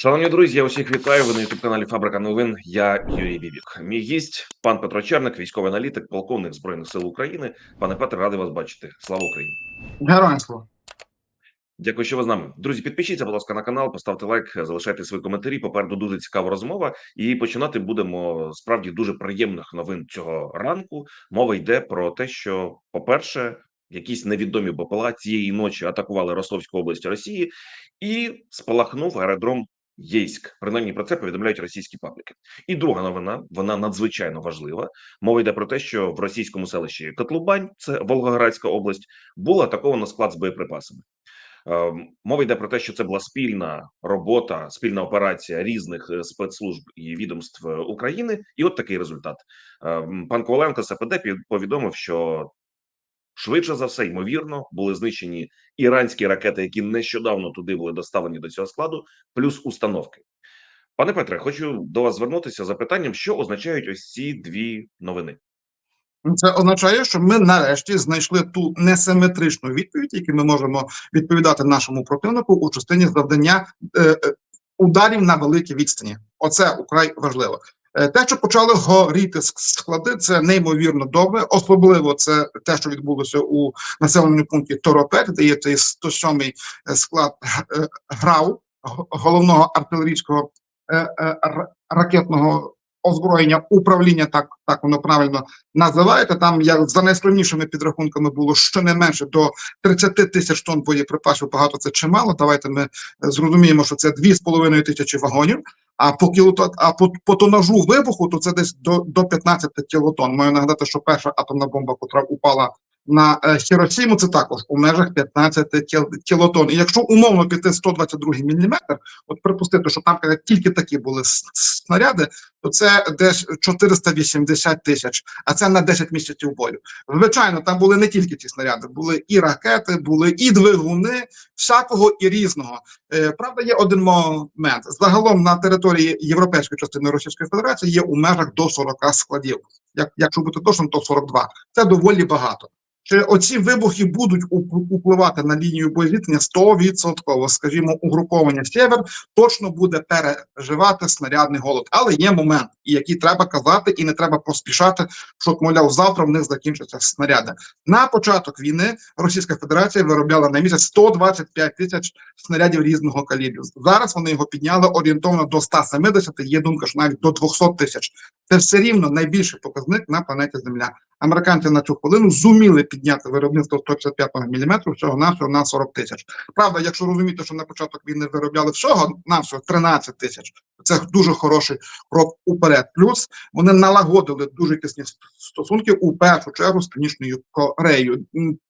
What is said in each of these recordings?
Шановні друзі, я усіх вітаю. Ви на youtube каналі Фабрика новин. Я Юрій Бібік. Мій гість, пан Петро Черник, військовий аналітик, полковник збройних сил України. Пане Петре, радий вас бачити. Слава Україні! Героям слава. Дякую, що ви з нами. Друзі, підпишіться, будь ласка, на канал, поставте лайк, залишайте свої коментарі. Попереду дуже цікава розмова. І починати будемо справді дуже приємних новин цього ранку. Мова йде про те, що, по-перше, якісь невідомі БПЛА цієї ночі атакували Ростовську область Росії і спалахнув аеродром Єйськ. Принаймні про це повідомляють російські пабліки. І друга новина, вона надзвичайно важлива. Мова йде про те, що в російському селищі Котлубань, це Волгоградська область, було атаковано склад з боєприпасами. Е, Мова йде про те, що це була спільна робота, спільна операція різних е, спецслужб і відомств е, України, і от такий результат. Е, Пан Коваленко пів- повідомив, що швидше за все, ймовірно, були знищені іранські ракети, які нещодавно туди були доставлені до цього складу, плюс установки. Пане Петре, хочу до вас звернутися за питанням, що означають ось ці дві новини. Це означає, що ми нарешті знайшли ту несиметричну відповідь, яку ми можемо відповідати нашому противнику у частині завдання е, е, ударів на великій відстані. Оце украй важливо. Е, Те, що почали горіти склади, це неймовірно добре. Особливо це те, що відбулося у населеному пункті Торопет, де є цей 107-й е, склад грав ГРАУ, головного артилерійського е, е, ракетного озброєння управління, так так воно правильно називаєте. Там як за найскромнішими підрахунками було щонайменше до 30 тисяч тонн боєприпасів. Багато це чимало. Давайте ми е, зрозуміємо, що це 2,5 тисячі вагонів. А по кілото, а по, по тонажу вибуху, то це десь до, до 15 кілотон. Маю нагадати, що перша атомна бомба, котра упала на е, Хіросіму, це також у межах 15 кілотон. І якщо умовно піти 122 міліметр, от припустити, що там тільки такі були снаряди, то це десь 480 тисяч, а це на 10 місяців бою. Звичайно, там були не тільки ці снаряди, були і ракети, були і двигуни, всякого і різного. Е, правда, є один момент. Загалом на території європейської частини Російської Федерації є у межах до 40 складів. Як, якщо бути точним, то 42. Це доволі багато. Чи оці вибухи будуть уп- впливати на лінію боєзіткнення 100%, скажімо, угруповання Сєвер точно буде переживати снарядний голод. Але є момент, який треба казати, і не треба поспішати, що, мовляв, завтра в них закінчаться снаряди. На початок війни Російська Федерація виробляла на місяць 125 тисяч снарядів різного калібру. Зараз вони його підняли орієнтовно до 170, Є думка, що навіть до 200 тисяч. Це все рівно найбільший показник на планеті Земля. Американці на цю хвилину зуміли підняти виробництво 155 мм всього навсього на 40 тисяч. Правда, якщо розуміти, що на початок війни виробляли всього навсього 13 тисяч, це дуже хороший крок уперед. Плюс вони налагодили дуже тісні стосунки у першу чергу з Північною Кореєю.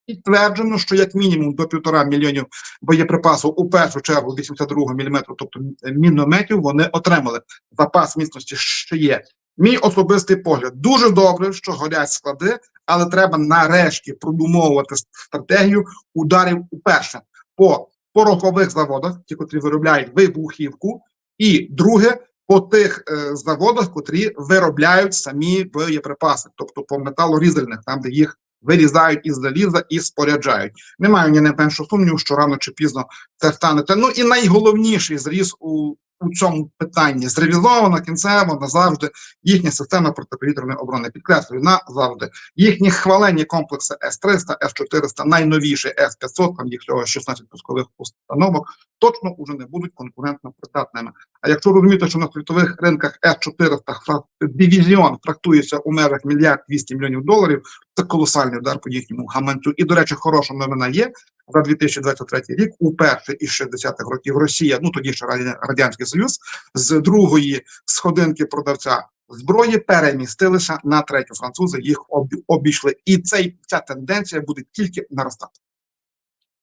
Підтверджено, що як мінімум до півтора мільйонів боєприпасу у першу чергу 82 мм, тобто мінометів, вони отримали. Запас міцності ще є. Мій особистий погляд дуже добре, що горять склади, але треба нарешті продумовувати стратегію ударів уперше по порохових заводах, ті, котрі виробляють вибухівку, і друге по тих е, заводах, котрі виробляють самі боєприпаси, тобто по металорізальних, там де їх вирізають із заліза і споряджають. Не маю ні найменшого сумніву, що рано чи пізно це станете. Ну і найголовніший зріз у. У цьому питанні зревізовано кінцево назавжди їхня система протиповітряної оборони. Підкреслюю назавжди. Їхні хвалені комплекси С-300, С-400, найновіший С-500, там їх всього 16 пускових установок, точно уже не будуть конкурентно придатними. А якщо розуміти, що на світових ринках С-400 дивізіон фрактується у межах мільярд 200 мільйонів доларів, це колосальний удар по їхньому гаманцю. І, до речі, хороша новина є. За 2023 рік, уперше із 60-х років Росія, ну тоді ще Радянський Союз, з другої сходинки продавця зброї перемістилися на третю. Французи їх обійшли, і цей ця тенденція буде тільки наростати.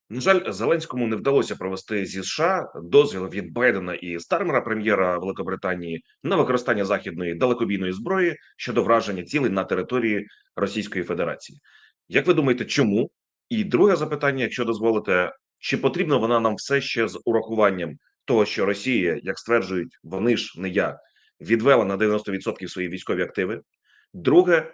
На жаль, Зеленському не вдалося провести зі США дозвіл від Байдена і Стармера, прем'єра Великобританії, на використання західної далекобійної зброї щодо враження цілей на території Російської Федерації. Як ви думаєте, чому? І друге запитання, якщо дозволите, чи потрібна вона нам все ще з урахуванням того, що Росія, як стверджують вони ж не я, відвела на 90% свої військові активи? Друге,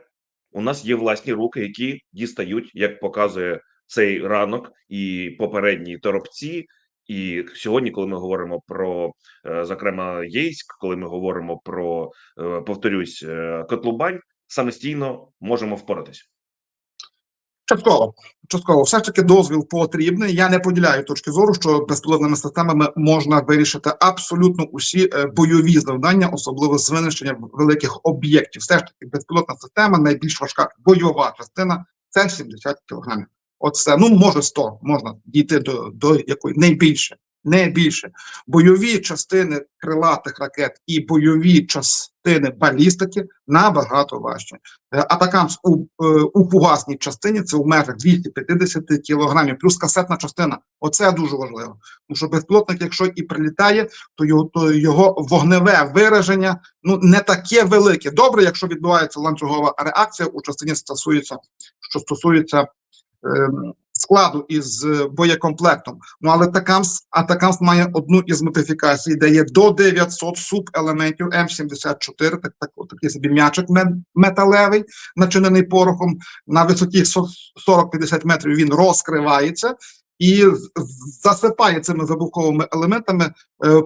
у нас є власні руки, які дістають, як показує цей ранок і попередні торопці, І сьогодні, коли ми говоримо про е, зокрема Єйськ, коли ми говоримо про е, повторюсь е, Котлубань, самостійно можемо впоратись. Частково, частково, все ж таки дозвіл потрібний. Я не поділяю точки зору, що безпілотними системами можна вирішити абсолютно усі бойові завдання, особливо з винищення великих об'єктів. Все ж таки, безпілотна система найбільш важка бойова частина це 70 кілограмів. Все, ну може 100, можна дійти до, до якої найбільше, не. Бойові частини крилатих ракет і бойові частини балістики набагато важче. Е, Атакамс у, е, у фугасній частині це в межах 250 кілограмів, плюс касетна частина. Оце дуже важливо. Тому що безпілотник, якщо і прилітає, то його, то його вогневе вираження ну не таке велике. Добре, якщо відбувається ланцюгова реакція у частині стосується, що стосується складу із е, боєкомплектом. Ну але Такамс, Атакамс має одну із модифікацій, де є до 900 субелементів М74, так, так, такий собі м'ячик металевий, начинений порохом. На висоті со- 40-50 метрів він розкривається і засипає цими вибуховими елементами е, е,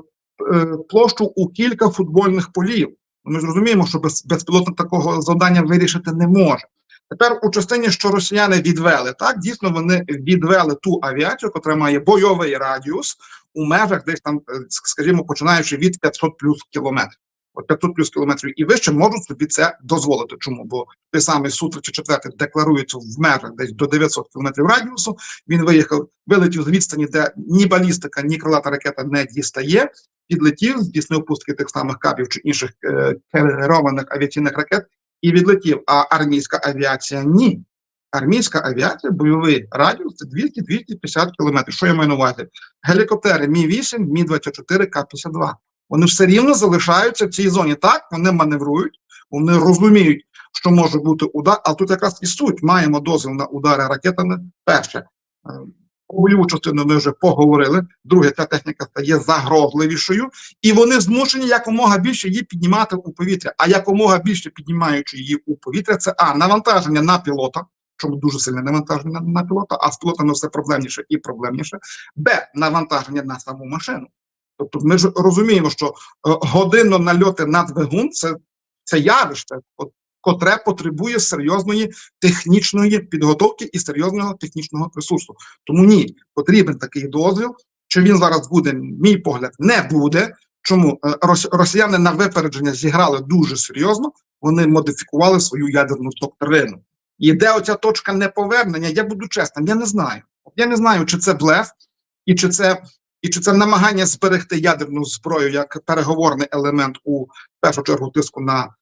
площу у кілька футбольних полів. Ми ж розуміємо, що без, безпілотник такого завдання вирішити не може. Тепер у частині, що росіяни відвели, так дійсно вони відвели ту авіацію, яка має бойовий радіус у межах десь там, е, скажімо, починаючи від 500 плюс кілометрів. От 500 плюс кілометрів і вище можуть собі це дозволити. Чому? Бо той самий су 34 декларується в межах десь до 900 кілометрів радіусу. Він виїхав, вилетів з відстані, де ні балістика, ні крилата ракета не дістає. Підлетів, здійснив пустки тих самих кабів чи інших е, керованих авіаційних ракет і відлетів. А армійська авіація ні. Армійська авіація, бойовий радіус це 200-250 кілометрів. Що я маю на увазі? Гелікоптери Мі 8 Мі 24 К-52. Вони все рівно залишаються в цій зоні. Так, вони маневрують, вони розуміють, що може бути удар. А тут якраз і суть маємо дозвіл на удари ракетами. Перше, бойову частину ми вже поговорили. Друге, ця техніка стає загрозливішою, і вони змушені якомога більше її піднімати у повітря. А якомога більше піднімаючи її у повітря, це а навантаження на пілота. Чому дуже сильне навантаження на, на пілота, а з пілотами все проблемніше і проблемніше. Б. Навантаження на саму машину. Тобто, ми ж розуміємо, що е, годинно нальоти на двигун це, це явище, от, котре потребує серйозної технічної підготовки і серйозного технічного ресурсу. Тому ні, потрібен такий дозвіл. Чи він зараз буде, мій погляд, не буде. Чому Е, рос- росіяни на випередження зіграли дуже серйозно, вони модифікували свою ядерну доктрину. І де оця точка неповернення, я буду чесним, я не знаю. Я не знаю, чи це блеф, і чи це, і чи це намагання зберегти ядерну зброю як переговорний елемент у першу чергу тиску на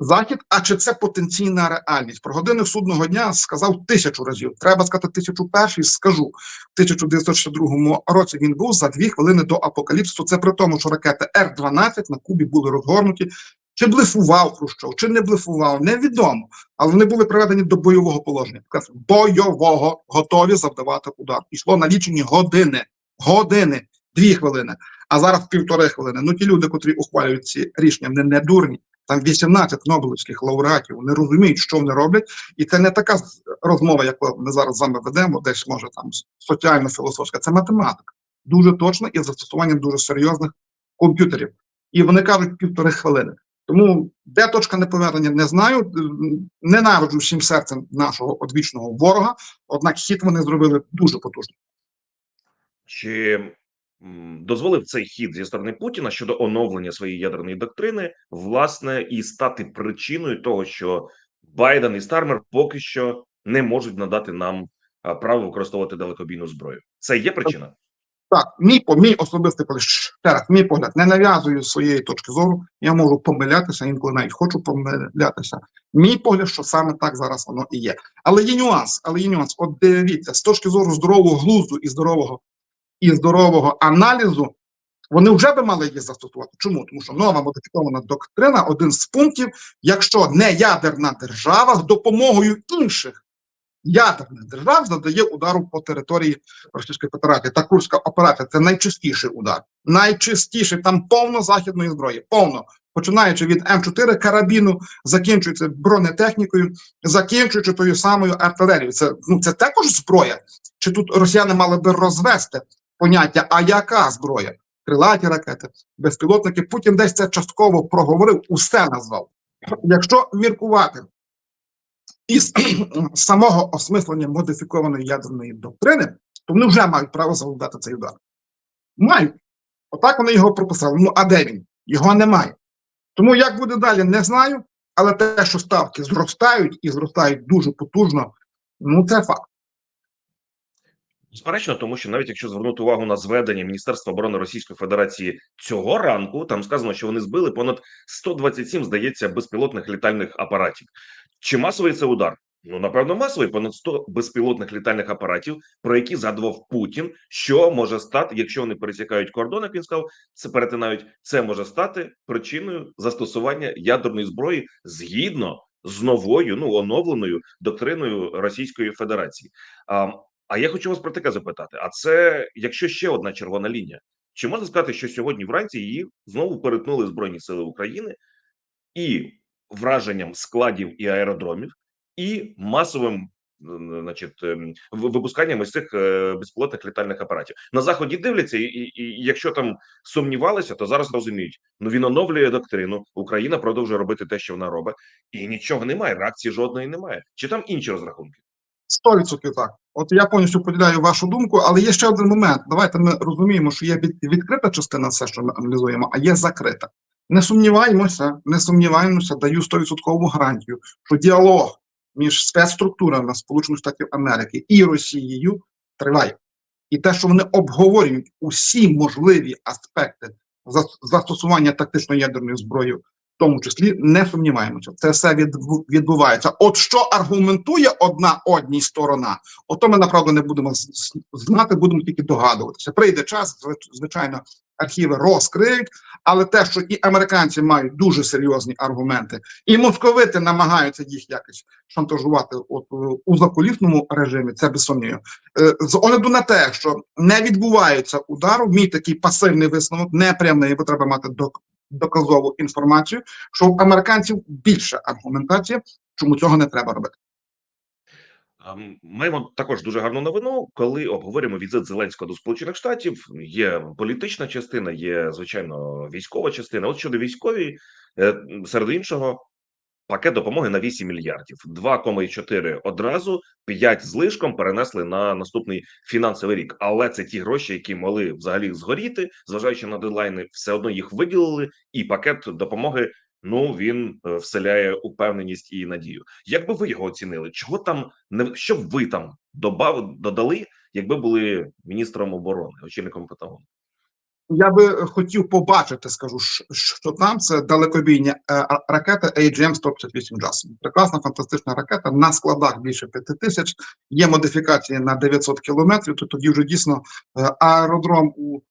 захід, а чи це потенційна реальність? Про годинник судного дня сказав тисячу разів. Треба сказати тисячу перший. Скажу в 1962 році. Він був за дві хвилини до апокаліпсису. Це при тому, що ракети Р-12 на Кубі були розгорнуті. Чи блефував Хрущов, чи не блефував, невідомо. Але вони були приведені до бойового положення. Бойового готові завдавати удар. Ішло на лічені години, години, дві хвилини. А зараз півтори хвилини. Ну ті люди, котрі ухвалюють ці рішення, вони не дурні. Там 18 нобелівських лауреатів, вони розуміють, що вони роблять, і це не така розмова, яку ми зараз з вами ведемо, десь може там соціально-філософська. Це математика, дуже точна і з застосуванням дуже серйозних комп'ютерів. І вони кажуть півтори хвилини. Тому де точка неповернення, не знаю. Ненавиджу всім серцем нашого одвічного ворога. Однак хід вони зробили дуже потужний. Чи дозволив цей хід зі сторони Путіна щодо оновлення своєї ядерної доктрини, власне, і стати причиною того, що Байден і Стармер поки що не можуть надати нам право використовувати далекобійну зброю? Це є причина? Так, мій по мій особистий погляд, ще мій погляд, не нав'язую своєї точки зору. Я можу помилятися, інколи навіть хочу помилятися. Мій погляд, що саме так зараз воно і є. Але є нюанс, але є нюанс. От дивіться, з точки зору здорового глузду і здорового і здорового аналізу, вони вже би мали її застосувати. Чому? Тому що нова модифікована доктрина, один з пунктів, якщо не ядерна держава з допомогою інших ядерних держав задає удару по території Російської Федерації. Та Курська операція це найчастіший удар. Найчастіший там повно західної зброї, повно. Починаючи від М4 карабіну, закінчується бронетехнікою, закінчуючи тою самою артилерією. Це ну це також зброя. Чи тут росіяни мали би розвести поняття, а яка зброя? Крилаті ракети, безпілотники. Путін десь це частково проговорив, усе назвав. Якщо міркувати із самого осмислення модифікованої ядерної доктрини, то вони вже мають право завдати цей удар. Мають. Отак вони його прописали. Ну а де він? Його немає. Тому як буде далі, не знаю. Але те, що ставки зростають і зростають дуже потужно, ну це факт. Безперечно, тому що навіть якщо звернути увагу на зведення Міністерства оборони Російської Федерації цього ранку, там сказано, що вони збили понад 127, здається, безпілотних літальних апаратів. Чи масовий це удар? Ну напевно, масовий понад 100 безпілотних літальних апаратів, про які згадував Путін, що може стати, якщо вони пересікають кордон, як він сказав, це перетинають. Це може стати причиною застосування ядерної зброї згідно з новою, ну оновленою доктриною Російської Федерації. А, а я хочу вас про таке запитати: а це якщо ще одна червона лінія, чи можна сказати, що сьогодні вранці її знову перетнули Збройні Сили України і враженням складів і аеродромів, і масовим, значить, ем, випусканням із цих е, безпілотних літальних апаратів на заході дивляться, і, і, і якщо там сумнівалися, то зараз розуміють. Ну він оновлює доктрину. Україна продовжує робити те, що вона робить, і нічого немає. Реакції жодної немає. Чи там інші розрахунки? 100% так. От я повністю поділяю вашу думку, але є ще один момент. Давайте ми розуміємо, що є відкрита частина, все, що ми аналізуємо, а є закрита. Не сумніваємося, не сумніваємося, даю 100% гарантію, що діалог між спецструктурами Сполучених Штатів Америки і Росією триває. І те, що вони обговорюють усі можливі аспекти застосування тактичної ядерної зброї, тому числі, не сумніваємося. Це все відбувається. От що аргументує одна одній сторона, ото ми направду не будемо знати, будемо тільки догадуватися. Прийде час, звичайно, архіви розкриють, але те, що і американці мають дуже серйозні аргументи, і московити намагаються їх якось шантажувати от е, у закулісному режимі, це без сумніву. Е, З огляду на те, що не відбувається удару, мій такий пасивний висновок, не прямий, бо треба мати доказову інформацію, що у американців більша аргументація, чому цього не треба робити. Маємо також дуже гарну новину, коли обговорюємо візит Зеленського до Сполучених Штатів. Є політична частина, є звичайно військова частина. От щодо військової, е, серед іншого, пакет допомоги на 8 мільярдів, 2,4 одразу, 5 з лишком перенесли на наступний фінансовий рік. Але це ті гроші, які могли взагалі згоріти, зважаючи на дедлайни, все одно їх виділили, і пакет допомоги. Ну він е, вселяє упевненість і надію. Як би ви його оцінили? Чого там не що б ви там добав, додали, якби були міністром оборони, очільником Пентагону? Я би хотів побачити, скажу, що там це далекобійні е, ракета AGM-158 JASM. Прекрасна, фантастична ракета. На складах більше 5 тисяч. Є модифікації на 900 кілометрів. То тоді вже дійсно е, аеродром у е,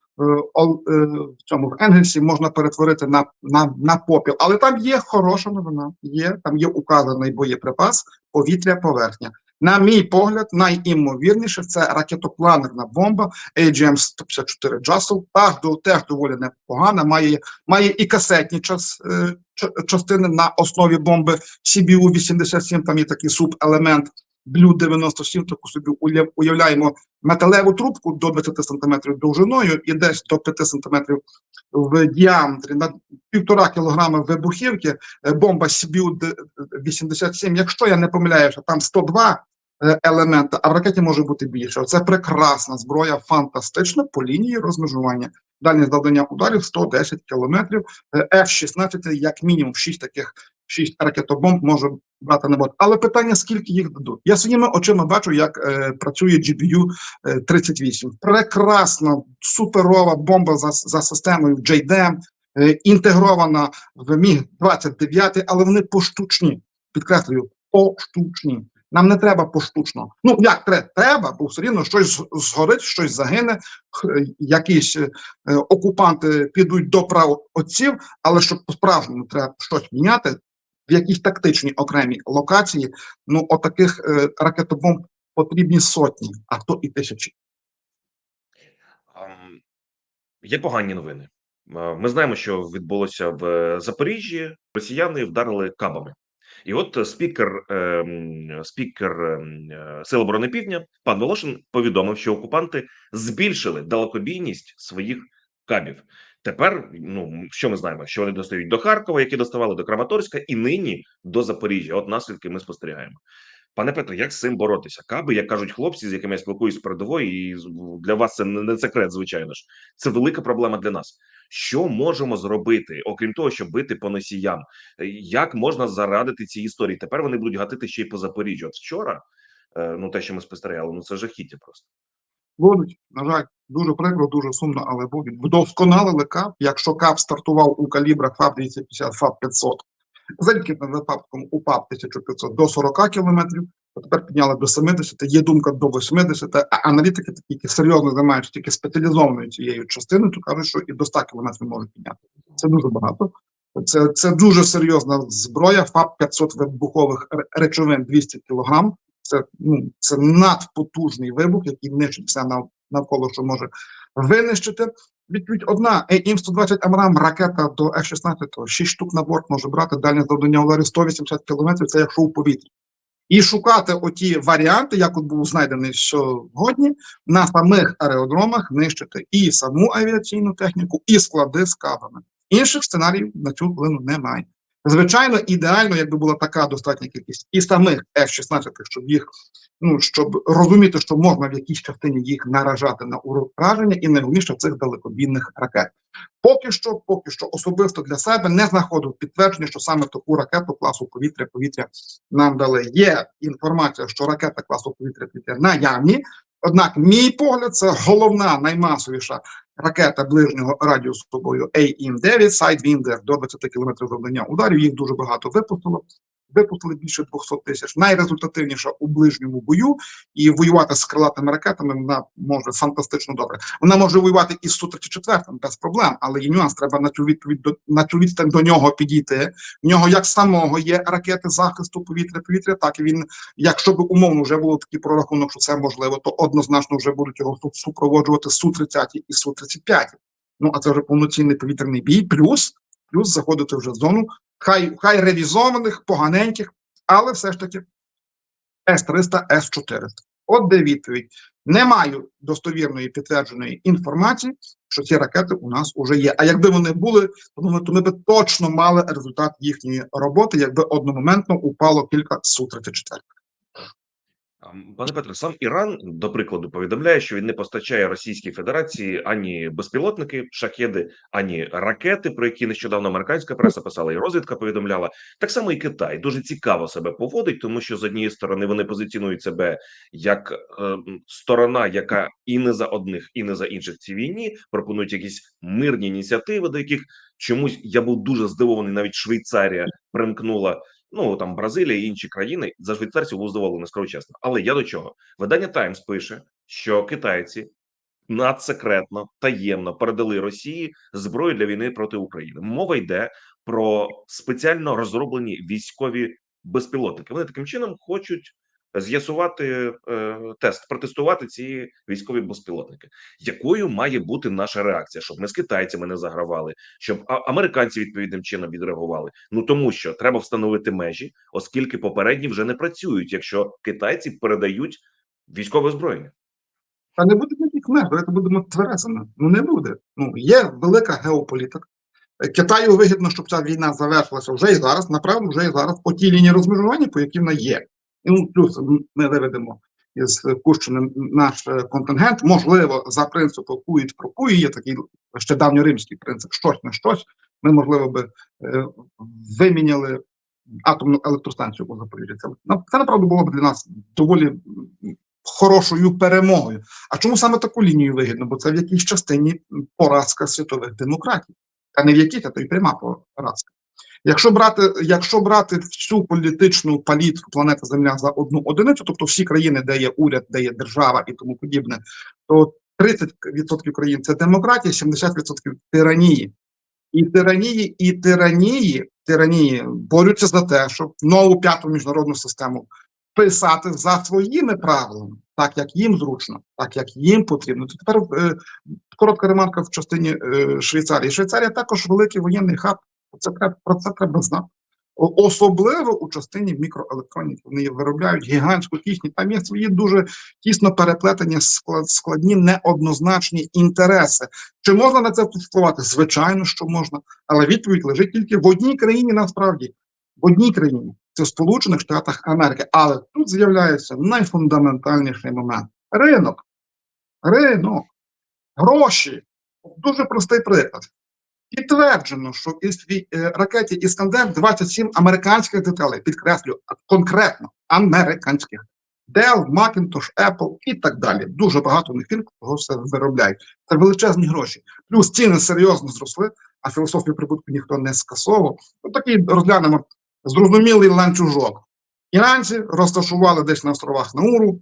в цьому в Енгельсі можна перетворити на, на, на попіл. Але там є хороша новина. Є там є указаний боєприпас, повітря, поверхня. На мій погляд, найімовірніше це ракетопланерна бомба AGM-154 Джасл. Теж, до- теж доволі непогана. Має, має і касетні час, е, частини на основі бомби CBU-87. Там є такий субелемент Блю-97. Таку собі уяв- уявляємо металеву трубку до 20 см довжиною і десь до 5 см в діаметрі на півтора кілограма вибухівки. Е, Бомба CBU-87, якщо я не помиляюся, там 102 е, елемента, а в ракеті може бути більше. Це прекрасна зброя, фантастична по лінії розмежування. Дальність завдання ударів 110 кілометрів. Е, F-16, як мінімум, 6 таких 6 ракетобомб може брати на борт. Але питання, скільки їх дадуть? Я своїми очима бачу, як е, працює GBU е, 38. Прекрасна, суперова бомба за, за системою JDAM, е, інтегрована в Міг 29, але вони поштучні. Підкреслюю, поштучні. Нам не треба поштучно. Ну як треба, бо все рівно щось згорить, щось загине, якісь е, окупанти підуть до прав отців, але щоб по-справжньому треба щось міняти в якійсь тактичній окремій локації. Ну, отаких е, ракетобомб потрібні сотні, а то і тисячі. Є погані новини. Ми знаємо, що відбулося в Запоріжжі. Росіяни вдарили кабами. І от е, спікер, ем, спікер ем, е, Сил оборони Півдня пан Волошин повідомив, що окупанти збільшили далекобійність своїх кабів. Тепер, ну що ми знаємо, що вони достають до Харкова, які доставали до Краматорська, і нині до Запоріжжя. От наслідки ми спостерігаємо. Пане Петро, як з цим боротися? Каби, як кажуть хлопці, з якими я спілкуюсь з передової, і для вас це не секрет, звичайно ж. Це велика проблема для нас. Що можемо зробити, окрім того, щоб бити по носіям? Як можна зарадити ці історії? Тепер вони будуть гатити ще й по Запоріжжю. От вчора, е, ну те, що ми спостерігали, ну це жахіття просто. Будуть, на жаль, дуже прикро, дуже сумно, але будуть. Вдосконалили КАП. Якщо КАП стартував у калібрах ФАП 250, ФАП 500, за рідким випадком у ПАП 1500 до 40 кілометрів, то тепер підняли до 70, є думка до 80, а аналітики, які серйозно займаються тільки спеціалізованою цією частиною, то кажуть, що і до 100 кілометрів можуть підняти. Це дуже багато. Це, це дуже серйозна зброя. ФАП 500 вибухових речовин 200 кілограм. Це ну це надпотужний вибух, який нищить все навколо, що може винищити. Відповідь одна ім 120 Амрам ракета до F-16, 6 штук на борт може брати дальне завдання ударів 180 кілометрів. Це якщо у повітрі. І шукати оті варіанти, як от був знайдений сьогодні, на самих аеродромах нищити і саму авіаційну техніку, і склади з кабами. Інших сценаріїв на цю хвилину немає. Звичайно, ідеально, якби була така достатня кількість і самих F-16, щоб їх ну щоб розуміти, що можна в якійсь частині їх наражати на ураження, і найголовніше цих далекобійних ракет. Поки що, поки що особисто для себе не знаходив підтвердження, що саме таку ракету класу повітря повітря нам дали. Є інформація, що ракета класу повітря повітря наявні. Однак, мій погляд, це головна наймасовіша ракета ближнього радіусу бою AIM-9 Sidewinder до 20 км завдання ударів. Їх дуже багато випустило. Випустили більше 200 тисяч. Найрезультативніша у ближньому бою, і воювати з крилатими ракетами вона може фантастично добре. Вона може воювати із су 34 без проблем, але є нюанс. Треба на цю відповідь до на цю відстань до нього підійти. В нього як самого є ракети захисту повітря повітря, так і він, якщо б умовно вже було такий прорахунок, що це можливо, то однозначно вже будуть його су- супроводжувати су 30 і су 35 Ну а це вже повноцінний повітряний бій, плюс плюс заходити вже в зону хай хай ревізованих, поганеньких, але все ж таки С-300, С-400. От де відповідь. Не маю достовірної підтвердженої інформації, що ці ракети у нас уже є. А якби вони були, то ми, б точно мали результат їхньої роботи, якби одномоментно упало кілька Су-34. А, м, Пане Петре, сам Іран, до прикладу, повідомляє, що він не постачає Російській Федерації ані безпілотники, шахеди, ані ракети, про які нещодавно американська преса писала, і розвідка повідомляла. Так само і Китай дуже цікаво себе поводить, тому що з однієї сторони вони позиціонують себе як е, сторона, яка і не за одних, і не за інших в цій війні пропонують якісь мирні ініціативи, до яких чомусь я був дуже здивований. Навіть Швейцарія примкнула ну там Бразилія і інші країни за швейцарців був здоволений, скажу чесно. Але я до чого? Видання Таймс пише, що китайці надсекретно таємно передали Росії зброю для війни проти України. Мова йде про спеціально розроблені військові безпілотники. Вони таким чином хочуть. З'ясувати е, тест, протестувати ці військові безпілотники. Якою має бути наша реакція, щоб ми з китайцями не загравали, щоб американці відповідним чином відреагували? Ну тому що треба встановити межі, оскільки попередні вже не працюють, якщо китайці передають військове озброєння. Та не буде ніяких меж, давайте будемо тверезими. Ну не буде. Ну є велика геополітика. Е, Китаю вигідно, щоб ця війна завершилася вже і зараз, направду вже і зараз по тій лінії розмежування, по якій вона є. Ну, плюс ми виведемо із Кущини наш е, контингент. Можливо, за принципом кують прокує, є такий ще давньоримський принцип, щось на щось. Ми, можливо, би е, виміняли атомну електростанцію по Запоріжжя. Це, це направду було б для нас доволі хорошою перемогою. А чому саме таку лінію вигідно? Бо це в якійсь частині поразка світових демократій, а не в якій, а то й пряма поразка. Якщо брати, якщо брати всю політичну палітру планети Земля за одну одиницю, тобто всі країни, де є уряд, де є держава і тому подібне, то 30% країн це демократія, 70% тиранії. І тиранії, і тиранії, тиранії борються за те, щоб нову п'яту міжнародну систему писати за своїми правилами, так як їм зручно, так як їм потрібно. То тепер е, коротка ремарка в частині е, Швейцарії. Швейцарія також великий воєнний хаб. Це треба про це треба знати. Особливо у частині мікроелектроніки. Вони виробляють гігантську кількість. Там є свої дуже тісно переплетені складні неоднозначні інтереси. Чи можна на це впливати? Звичайно, що можна, але відповідь лежить тільки в одній країні насправді. В одній країні це в Сполучених Штатах Америки. Але тут з'являється найфундаментальніший момент: ринок. Ринок, гроші. Дуже простий приклад. Підтверджено, що в е, ракеті Іскандер 27 американських деталей, підкреслю, конкретно американських. Dell, Macintosh, Apple і так далі. Дуже багато них того все виробляють. Це величезні гроші. Плюс ціни серйозно зросли, а філософію прибутку ніхто не скасовував. Ну, такий розглянемо зрозумілий ланцюжок. Іранці розташували десь на островах Науру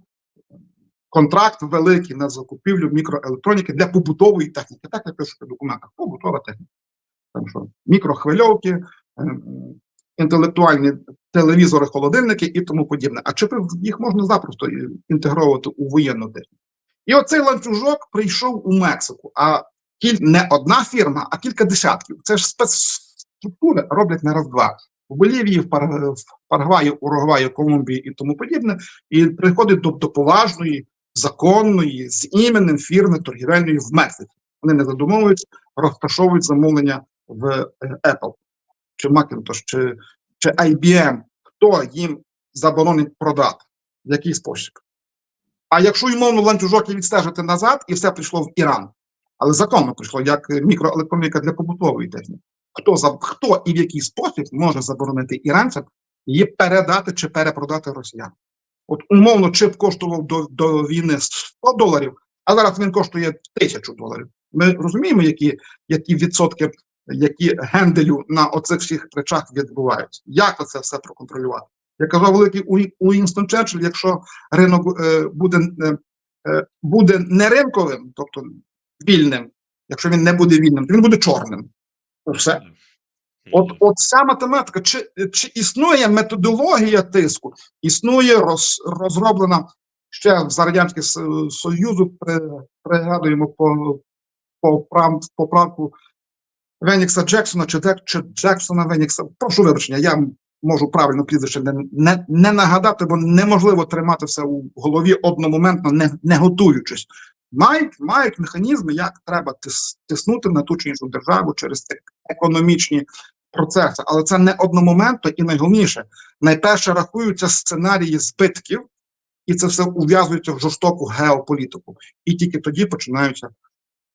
контракт великий на закупівлю мікроелектроніки для побутової техніки. Так напишуть в документах. Побутова техніка. Там що мікрохвильовки, ем, інтелектуальні телевізори, холодильники і тому подібне. А чи їх можна запросто інтегровувати у воєнну техніку? І оцей ланцюжок прийшов у Мексику. А не одна фірма, а кілька десятків. Це ж спецструктури роблять на раз-два. В Болівії, в Парагваї, Уругваї, Колумбії і тому подібне, і приходить до, до поважної, законної, з іменем фірми торгівельної в Мексиці. Вони не задумовують, розташовують замовлення в е, Apple, чи Macintosh, чи, чи IBM. Хто їм заборонить продати? В який спосіб? А якщо ймовно ланцюжок відстежити назад, і все прийшло в Іран, але законно прийшло як мікроелектроніка для побутової техніки. Хто за хто і в який спосіб може заборонити іранцям її передати чи перепродати росіянам? От умовно, чип коштував до, до війни 100 доларів, а зараз він коштує тисячу доларів. Ми розуміємо, які, які відсотки, які генделю на оцих всіх речах відбуваються. Як це все проконтролювати? Я казав великий Уі- Уінстон Черчилль, якщо ринок е, буде, е, е, буде не ринковим, тобто вільним, якщо він не буде вільним, то він буде чорним. Все. От, от ця математика, чи, чи існує методологія тиску, існує роз, розроблена ще за Радянського Союзу, пригадуємо по, по прав, поправку Венікса Джексона чи, Джек- чи Джексона Венікса. Прошу вибачення, я можу правильно прізвище не, не, не нагадати, бо неможливо тримати все у голові одномоментно, не, не готуючись. Мають, мають механізми, як треба тис, тиснути на ту чи іншу державу через економічні процеси, але це не одномоментно і найголовніше. Найперше рахуються сценарії збитків, і це все ув'язується в жорстоку геополітику. І тільки тоді починаються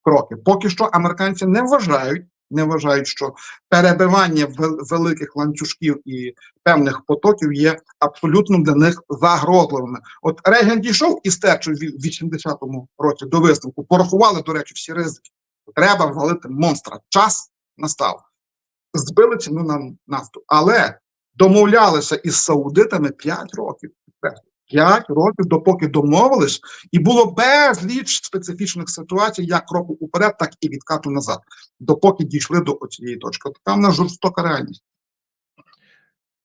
кроки. Поки що американці не вважають, не вважають, що перебивання великих ланцюжків і певних потоків є абсолютно для них загрозливими. От Рейган дійшов і стерчив в 80-му році до висновку. Порахували, до речі, всі ризики. Треба валити монстра. Час настав. Збили ціну на нафту, але домовлялися із саудитами 5 років. 5 років, допоки домовились, і було безліч специфічних ситуацій, як кроку уперед, так і відкату назад, допоки дійшли до цієї точки. Там на жорстока реальність.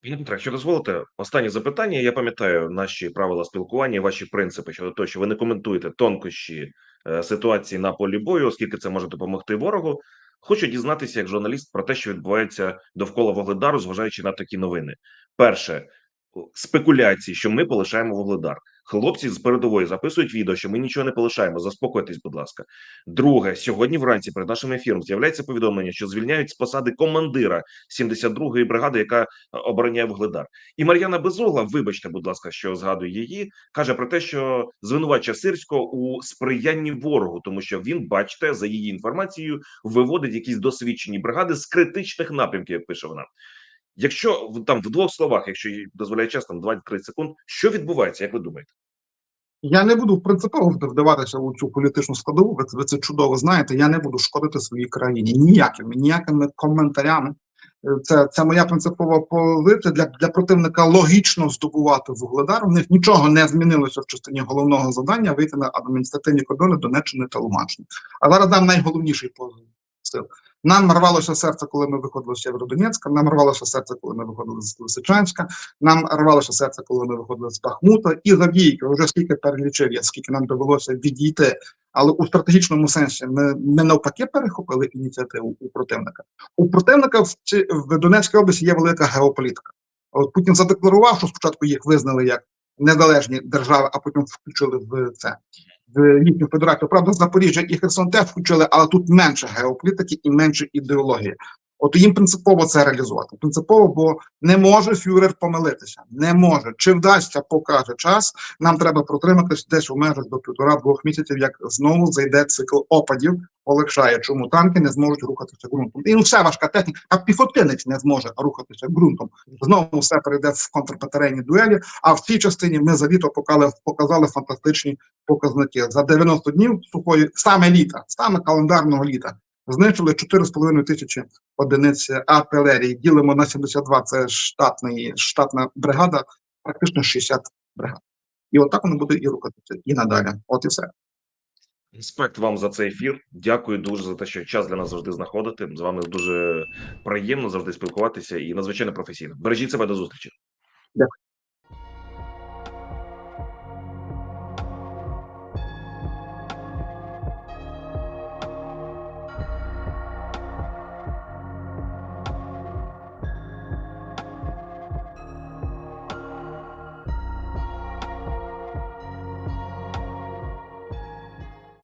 Пане Петре, дозволите, останнє запитання. Я пам'ятаю наші правила спілкування, ваші принципи щодо того, що ви не коментуєте тонкощі е, ситуації на полі бою, оскільки це може допомогти ворогу. Хочу дізнатися як журналіст про те, що відбувається довкола Вугледару, зважаючи на такі новини. Перше спекуляції, що ми полишаємо Вугледар. Хлопці з передової записують відео, що ми нічого не полишаємо. Заспокойтесь, будь ласка. Друге, сьогодні вранці перед нашим ефіром з'являється повідомлення, що звільняють з посади командира 72-ї бригади, яка обороняє Вугледар. І Мар'яна Безугла, вибачте, будь ласка, що згадую її, каже про те, що звинувачує Сирського у сприянні ворогу, тому що він, бачите, за її інформацією, виводить якісь досвідчені бригади з критичних напрямків, пише вона. Якщо там в двох словах, якщо дозволяє час, там 20-30 секунд, що відбувається, як ви думаєте? Я не буду принципово вдаватися у цю політичну складову. Ви, це чудово знаєте. Я не буду шкодити своїй країні ніякими, ніякими коментарями. Е, Це, це моя принципова позиція для, для противника логічно здобувати вугледар. У них нічого не змінилося в частині головного завдання вийти на адміністративні кордони Донеччини та Луганщини. А зараз дам найголовніший посил. Нам рвалося серце, коли ми виходили з Сєвєродонецька, нам рвалося серце, коли ми виходили з Лисичанська, нам рвалося серце, коли ми виходили з Бахмута і Авдіївки. Вже скільки перелічив я, скільки нам довелося відійти. Але у стратегічному сенсі ми, ми навпаки перехопили ініціативу у противника. У противника в, ці- в Донецькій області є велика геополітика. От Путін задекларував, що спочатку їх визнали як незалежні держави, а потім включили в це в їхню федерацію. Правда, Запоріжжя і Херсон теж включили, але тут менше геополітики і менше ідеології. От їм принципово це реалізувати. Принципово, бо не може фюрер помилитися. Не може. Чи вдасться, покаже час. Нам треба протриматись десь у межах до півтора-двох місяців, як знову зайде цикл опадів, полегшає, чому танки не зможуть рухатися ґрунтом. І ну, все важка техніка, а піхотинець не зможе рухатися ґрунтом. Знову все перейде в контрбатарейні дуелі. А в цій частині ми за літо показали, показали фантастичні показники. За 90 днів сухої саме літа, саме календарного літа, знищили 4,5 тисячі одиниць артилерії. Ділимо на 72, це штатний, штатна бригада, практично 60 бригад. І отак воно буде і рухатися, і надалі. От і все. Респект вам за цей ефір. Дякую дуже за те, що час для нас завжди знаходите. З вами дуже приємно завжди спілкуватися і надзвичайно професійно. Бережіть себе до зустрічі.